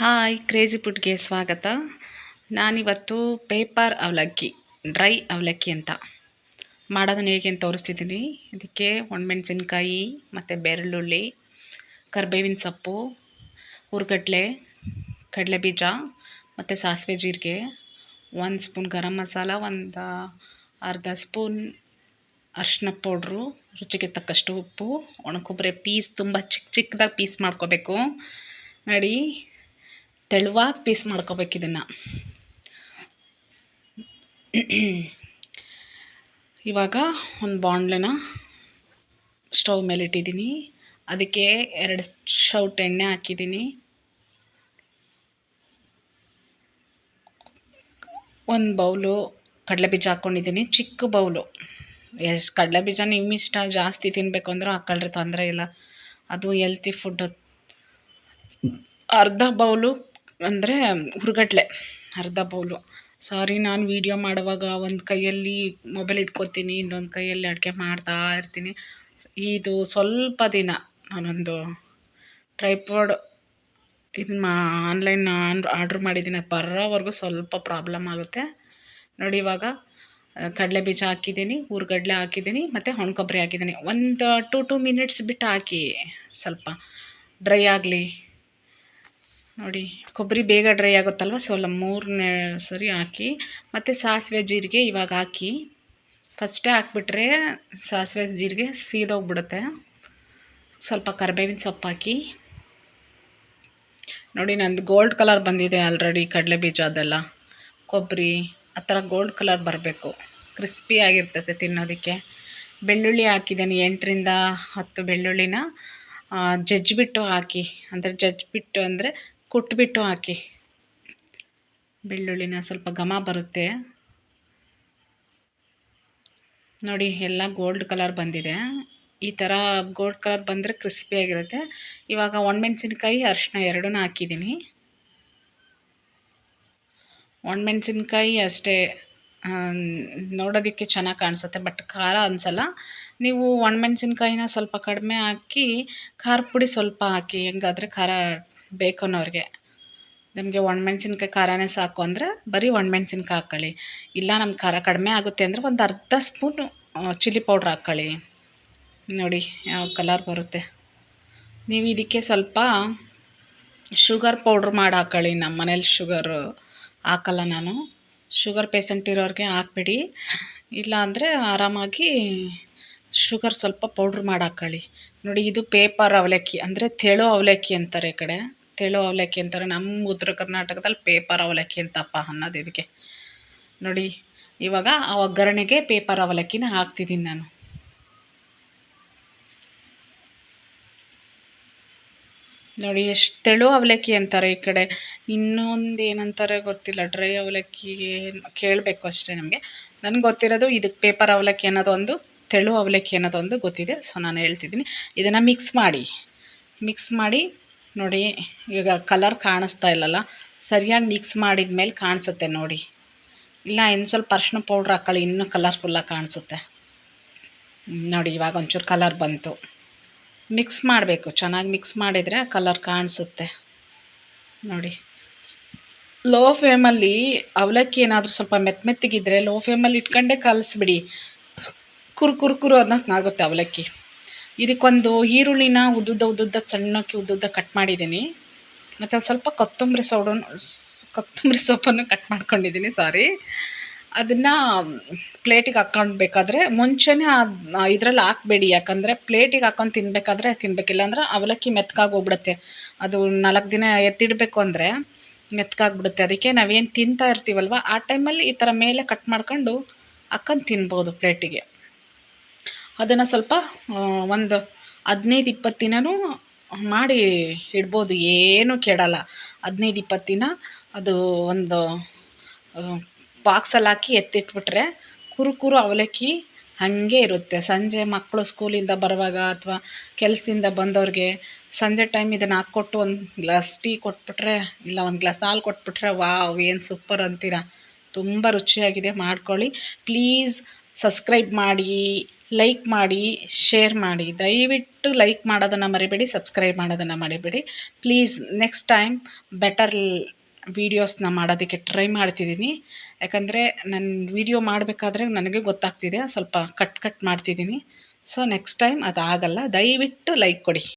Hi crazy ಫುಡ್ಗೆ ಸ್ವಾಗತ. ನಾನಿವತ್ತು paper ಅವಲಕ್ಕಿ, ಡ್ರೈ ಅವಲಕ್ಕಿ ಅಂತ. ಮಾಡೋದನ್ನು ಹೇಗೆ ಅಂತ ತೋರಿಸ್ತಿದ್ದೀನಿ. ಇದಕ್ಕೆ ಒಣಮೆಣಸಿನ್ಕಾಯಿ, ಮತ್ತು ಬೆರಳುಳ್ಳಿ, ಕರ್ಬೇವಿನ ಸೊಪ್ಪು, ಹುರ್ಗಡ್ಲೆ ಕಡಲೆ ಬೀಜ ಮತ್ತು ಸಾಸಿವೆ ಜೀರಿಗೆ, ಒಂದು ಸ್ಪೂನ್ ಗರಂ ಮಸಾಲ, ಒಂದು ಅರ್ಧ ಸ್ಪೂನ್ ಅರ್ಶಿನ ಪೌಡ್ರು, ರುಚಿಗೆ ತಕ್ಕಷ್ಟು ಉಪ್ಪು, ಒಣಕೊಬ್ಬರಿ ಪೀಸ್ ತುಂಬ ಚಿಕ್ಕ ಚಿಕ್ಕದಾಗಿ ಪೀಸ್ ಮಾಡ್ಕೋಬೇಕು. ನೋಡಿ ತೆಳುವಾಗಿ ಪೀಸ್ ಮಾಡ್ಕೋಬೇಕು ಇದನ್ನು. ಇವಾಗ ಒಂದು ಬಾಣಲೆನ ಸ್ಟವ್ ಮೇಲೆ ಇಟ್ಟಿದ್ದೀನಿ. ಅದಕ್ಕೆ ಎರಡು ಶೌಟ್ ಎಣ್ಣೆ ಹಾಕಿದ್ದೀನಿ. ಒಂದು ಬೌಲು ಕಡಲೆ ಬೀಜ ಹಾಕ್ಕೊಂಡಿದ್ದೀನಿ ಚಿಕ್ಕ ಬೌಲು. ಎಷ್ಟು ಕಡಲೆ ಬೀಜ ನಿಮ್ಮ ಇಷ್ಟ ಜಾಸ್ತಿ ತಿನ್ನಬೇಕು ಅಂದರೆ ಹಾಕ್ಕೊಳ್ರಿ ತೊಂದರೆ ಇಲ್ಲ. ಅದು ಎಲ್ತಿ ಫುಡ್ಡು ಅರ್ಧ ಬೌಲು ಅಂದರೆ ಹುರ್ಗಡ್ಲೆ ಅರ್ಧ ಬೌಲು. ಸಾರಿ ನಾನು ವೀಡಿಯೋ ಮಾಡುವಾಗ ಒಂದು ಕೈಯಲ್ಲಿ ಮೊಬೈಲ್ ಇಟ್ಕೊತೀನಿ, ಇನ್ನೊಂದು ಕೈಯಲ್ಲಿ ಅಡುಗೆ ಮಾಡ್ತಾ ಇರ್ತೀನಿ. ಇದು ಸ್ವಲ್ಪ ದಿನ ನಾನೊಂದು ಟ್ರೈಪಾಡ್ ಇದನ್ನ ಆನ್ಲೈನ್ ಆರ್ಡ್ರ್ ಮಾಡಿದ್ದೀನಿ. ಅದು ಬರೋವರೆಗೂ ಸ್ವಲ್ಪ ಪ್ರಾಬ್ಲಮ್ ಆಗುತ್ತೆ. ನೋಡಿ ಇವಾಗ, ಕಡಲೆ ಬೀಜ ಹಾಕಿದ್ದೀನಿ, ಹುರ್ಗಡ್ಲೆ ಹಾಕಿದ್ದೀನಿ, ಮತ್ತು ಒಣ ಕೊಬ್ಬರಿ ಹಾಕಿದ್ದೀನಿ. ಒಂದು ಟು ಟು ಮಿನಿಟ್ಸ್ ಬಿಟ್ಟು ಹಾಕಿ ಸ್ವಲ್ಪ ಡ್ರೈ ಆಗಲಿ. ನೋಡಿ, ಕೊಬ್ಬರಿ ಬೇಗ ಡ್ರೈ ಆಗುತ್ತಲ್ವ? ಸೊ ಮೂರನೇ ಸರಿ ಹಾಕಿ, ಮತ್ತು ಸಾಸಿವೆ ಜೀರಿಗೆ ಇವಾಗ ಹಾಕಿ ಫಸ್ಟೇ ಹಾಕ್ಬಿಟ್ರೆ ಸಾಸಿವೆ ಜೀರಿಗೆ ಸೀದೋಗ್ಬಿಡುತ್ತೆ ಸ್ವಲ್ಪ ಕರಿಬೇವಿನ ಸೊಪ್ಪು ಹಾಕಿ. ನೋಡಿ, ನಂದು ಗೋಲ್ಡ್ ಕಲರ್ ಬಂದಿದೆ ಆಲ್ರೆಡಿ ಕಡಲೆ ಬೀಜ ಅದೆಲ್ಲ. ಕೊಬ್ಬರಿ, ಆ ಥರ ಗೋಲ್ಡ್ ಕಲರ್ ಬರಬೇಕು. ಕ್ರಿಸ್ಪಿ ಆಗಿರ್ತೈತೆ ತಿನ್ನೋದಕ್ಕೆ. ಬೆಳ್ಳುಳ್ಳಿ ಹಾಕಿದ್ದೀನಿ ಎಂಟರಿಂದ ಹತ್ತು ಬೆಳ್ಳುಳ್ಳಿನ. ಜಜ್ಜಿಬಿಟ್ಟು ಹಾಕಿ, ಅಂದರೆ ಜಜ್ಜಿಬಿಟ್ಟು ಅಂದರೆ ಕುಟ್ಬಿಟ್ಟು ಹಾಕಿ. ಬೆಳ್ಳುಳ್ಳಿನ ಸ್ವಲ್ಪ ಘಮ ಬರುತ್ತೆ. ನೋಡಿ, ಎಲ್ಲ ಗೋಲ್ಡ್ ಕಲರ್ ಬಂದಿದೆ. ಈ ಥರ ಗೋಲ್ಡ್ ಕಲರ್ ಬಂದರೆ ಕ್ರಿಸ್ಪಿಯಾಗಿರುತ್ತೆ ಇವಾಗ ಒಣಮೆಣಸಿನ್ಕಾಯಿ ಅರಿಶಿನ ಎರಡೂ ಹಾಕಿದ್ದೀನಿ. ಒಣಮೆಣಸಿನ್ಕಾಯಿ ಅಷ್ಟೇ ನೋಡೋದಕ್ಕೆ ಚೆನ್ನಾಗಿ ಕಾಣಿಸುತ್ತೆ, ಬಟ್ ಖಾರ ಅನಿಸಲ್ಲ. ನೀವು ಒಣಮೆಣ್ಸಿನ್ಕಾಯಿನ ಸ್ವಲ್ಪ ಕಡಿಮೆ ಹಾಕಿ, ಖಾರ ಪುಡಿ ಸ್ವಲ್ಪ ಹಾಕಿ, ಹೆಂಗಾದರೆ ಖಾರ ಬೇಕು ಅನ್ನೋರಿಗೆ. ನಮಗೆ ಒಣಮೆಣ್ಸಿನ್ಕಾಯಿ ಖಾರನೇ ಸಾಕು ಅಂದರೆ ಬರೀ ಒಣಮೆಣ್ಸಿನ್ಕಾಯಿ ಹಾಕ್ಕೊಳ್ಳಿ. ಇಲ್ಲ ನಮ್ಮ ಖಾರ ಕಡಿಮೆ ಆಗುತ್ತೆ ಅಂದರೆ ಒಂದು ಅರ್ಧ ಸ್ಪೂನು ಚಿಲ್ಲಿ ಪೌಡ್ರ್ ಹಾಕ್ಕೊಳ್ಳಿ. ನೋಡಿ ಯಾವ ಕಲರ್ ಬರುತ್ತೆ. ನೀವು ಇದಕ್ಕೆ ಸ್ವಲ್ಪ ಶುಗರ್ ಪೌಡ್ರ್ ಮಾಡಿ ಹಾಕ್ಕೊಳ್ಳಿ. ನಮ್ಮ ಮನೇಲಿ ಶುಗರು ಹಾಕಲ್ಲ ನಾನು. ಶುಗರ್ ಪೇಷಂಟ್ ಇರೋರಿಗೆ ಹಾಕ್ಬಿಡಿ. ಇಲ್ಲ ಅಂದರೆ ಆರಾಮಾಗಿ ಶುಗರ್ ಸ್ವಲ್ಪ ಪೌಡ್ರ್ ಮಾಡಿ ಹಾಕ್ಕೊಳ್ಳಿ. ನೋಡಿ ಇದು ಪೇಪರ್ ಅವಲಕ್ಕಿ ಅಂದರೆ ತೆಳು ಅವಲಕ್ಕಿ ಅಂತಾರೆ ಈ ಕಡೆ. ತೆಳು ಅವಲಕ್ಕಿ ಅಂತಾರೆ. ನಮ್ಮ ಉತ್ತರ ಕರ್ನಾಟಕದಲ್ಲಿ ಪೇಪರ್ ಅವಲಕ್ಕಿ ಅಂತಪ್ಪ ಅನ್ನೋದು ಇದಕ್ಕೆ. ನೋಡಿ, ಇವಾಗ ಆ ಒಗ್ಗರಣೆಗೆ ಪೇಪರ್ ಅವಲಕ್ಕಿನ ಹಾಕ್ತಿದ್ದೀನಿ ನಾನು. ನೋಡಿ, ಎಷ್ಟು ತೆಳು ಅವಲಕ್ಕಿ ಅಂತಾರೆ ಈ ಕಡೆ. ಇನ್ನೊಂದು ಏನಂತಾರೆ ಗೊತ್ತಿಲ್ಲ. ಡ್ರೈ ಅವಲಕ್ಕಿಗೆ ಕೇಳಬೇಕು ಅಷ್ಟೇ ನಮಗೆ. ನನಗೆ ಗೊತ್ತಿರೋದು ಇದಕ್ಕೆ ಪೇಪರ್ ಅವಲಕ್ಕಿ ಅನ್ನೋದು ಒಂದು ತೆಳು ಅವಲಕ್ಕಿ ಅನ್ನೋದೊಂದು ಗೊತ್ತಿದೆ. ಸೊ ನಾನು ಹೇಳ್ತಿದ್ದೀನಿ. ಇದನ್ನು ಮಿಕ್ಸ್ ಮಾಡಿ. ಮಿಕ್ಸ್ ಮಾಡಿ ನೋಡಿ, ಈಗ ಕಲರ್ ಕಾಣಿಸ್ತಾ ಇಲ್ಲಲ್ಲ, ಸರಿಯಾಗಿ ಮಿಕ್ಸ್ ಮಾಡಿದ ಮೇಲೆ ಕಾಣಿಸುತ್ತೆ ನೋಡಿ. ಇಲ್ಲ, ಇನ್ನು ಸ್ವಲ್ಪ ಅರ್ಶಿನ ಪೌಡ್ರ್ ಹಾಕ್ಕೊಳ್ಳಿ ಇನ್ನೂ ಕಲರ್ಫುಲ್ಲಾಗಿ ಕಾಣಿಸುತ್ತೆ. ನೋಡಿ, ಇವಾಗ ಒಂಚೂರು ಕಲರ್ ಬಂತು. ಮಿಕ್ಸ್ ಮಾಡಬೇಕು, ಚೆನ್ನಾಗಿ ಮಿಕ್ಸ್ ಮಾಡಿದರೆ ಕಲರ್ ಕಾಣಿಸುತ್ತೆ. ನೋಡಿ ಲೋ ಫ್ಲೇಮಲ್ಲಿ ಅವಲಕ್ಕಿ ಏನಾದರೂ ಸ್ವಲ್ಪ ಮೆತ್ತ ಮೆತ್ತಗಿದ್ರೆ ಲೋ ಫ್ಲೇಮಲ್ಲಿ ಇಟ್ಕೊಂಡೇ ಕಲಸಿಬಿಡಿ. ಕುರು ಕುರು ಕುರು ಅನ್ನೋಕ್ಕಾಗುತ್ತೆ ಅವಲಕ್ಕಿ. ಇದಕ್ಕೊಂದು ಈರುಳ್ಳಿನ ಉದ್ದುದ್ದ ಉದ್ದುದ್ದ ಸಣ್ಣಕ್ಕೆ ಉದ್ದುದ್ದ ಕಟ್ ಮಾಡಿದ್ದೀನಿ. ಮತ್ತು ಒಂದು ಸ್ವಲ್ಪ ಕೊತ್ತಂಬರಿ ಸೌಡನ್ನು ಕೊತ್ತಂಬರಿ ಸೊಪ್ಪನ್ನು ಕಟ್ ಮಾಡ್ಕೊಂಡಿದ್ದೀನಿ ಸಾರಿ ಅದನ್ನು ಪ್ಲೇಟಿಗೆ ಹಾಕ್ಕೊಳ್ಬೇಕಾದ್ರೆ ಮುಂಚೆನೇ ಇದರಲ್ಲಿ ಹಾಕ್ಬೇಡಿ, ಯಾಕಂದರೆ ಪ್ಲೇಟಿಗೆ ಹಾಕ್ಕೊಂಡು ತಿನ್ನಬೇಕಾದ್ರೆ ತಿನ್ನಬೇಕಿಲ್ಲ ಅಂದ್ರೆ ಅವಲಕ್ಕಿ ಮೆತ್ಕಾಗಿ ಹೋಗ್ಬಿಡುತ್ತೆ. ಅದು ನಾಲ್ಕು ದಿನ ಎತ್ತಿಡಬೇಕು ಅಂದರೆ ಮೆತ್ಕಾಗ್ಬಿಡುತ್ತೆ. ಅದಕ್ಕೆ ನಾವೇನು ತಿಂತಾ ಇರ್ತೀವಲ್ವ, ಆ ಟೈಮಲ್ಲಿ ಈ ಥರ ಮೇಲೆ ಕಟ್ ಮಾಡ್ಕೊಂಡು ಹಾಕ್ಕೊಂಡು ತಿನ್ಬೋದು ಪ್ಲೇಟಿಗೆ. ಅದನ್ನು ಸ್ವಲ್ಪ ಒಂದು ಹದಿನೈದು ಇಪ್ಪತ್ತು ದಿನವೂ ಮಾಡಿ ಇಡ್ಬೋದು. ಏನೂ ಕೆಡಲ್ಲ. ಹದಿನೈದು ಇಪ್ಪತ್ತು ದಿನ ಅದು ಒಂದು ಬಾಕ್ಸಲ್ಲಿ ಹಾಕಿ ಎತ್ತಿಟ್ಬಿಟ್ರೆ ಕುರುಕುರು ಕುರು ಅವಲಕ್ಕಿ ಹಾಗೆ ಇರುತ್ತೆ. ಸಂಜೆ ಮಕ್ಕಳು ಸ್ಕೂಲಿಂದ ಬರುವಾಗ ಅಥವಾ ಕೆಲಸದಿಂದ ಬಂದವ್ರಿಗೆ ಸಂಜೆ ಟೈಮ್ ಇದನ್ನು ಹಾಕ್ಕೊಟ್ಟು ಒಂದು ಗ್ಲಾಸ್ ಟೀ ಕೊಟ್ಬಿಟ್ರೆ, ಇಲ್ಲ ಒಂದು ಗ್ಲಾಸ್ ಹಾಲು ಕೊಟ್ಬಿಟ್ರೆ, ವಾವ್, ಏನು ಸೂಪರ್ ಅಂತೀರ. ತುಂಬ ರುಚಿಯಾಗಿದೆ. ಮಾಡ್ಕೊಳ್ಳಿ. ಪ್ಲೀಸ್ ಸಬ್ಸ್ಕ್ರೈಬ್ ಮಾಡಿ. ಲೈಕ್ ಮಾಡಿ ಶೇರ್ ಮಾಡಿ, ದಯವಿಟ್ಟು ಲೈಕ್ ಮಾಡೋದನ್ನು ಮರಿಬೇಡಿ ಸಬ್ಸ್ಕ್ರೈಬ್ ಮಾಡೋದನ್ನು ಮರಿಬೇಡಿ. ಪ್ಲೀಸ್ ನೆಕ್ಸ್ಟ್ ಟೈಮ್ ಬೆಟರ್ ವೀಡಿಯೋಸ್ನ ಮಾಡೋದಕ್ಕೆ ಟ್ರೈ ಮಾಡ್ತಿದ್ದೀನಿ. ಯಾಕಂದರೆ ನನ್ನ ವೀಡಿಯೋ ಮಾಡಬೇಕಾದ್ರೆ ನನಗೆ ಗೊತ್ತಾಗ್ತಿದೆ, ಸ್ವಲ್ಪ ಕಟ್ ಕಟ್ ಮಾಡ್ತಿದ್ದೀನಿ. ಸೊ ನೆಕ್ಸ್ಟ್ ಟೈಮ್ ಅದು ಆಗೋಲ್ಲ ದಯವಿಟ್ಟು ಲೈಕ್ ಕೊಡಿ.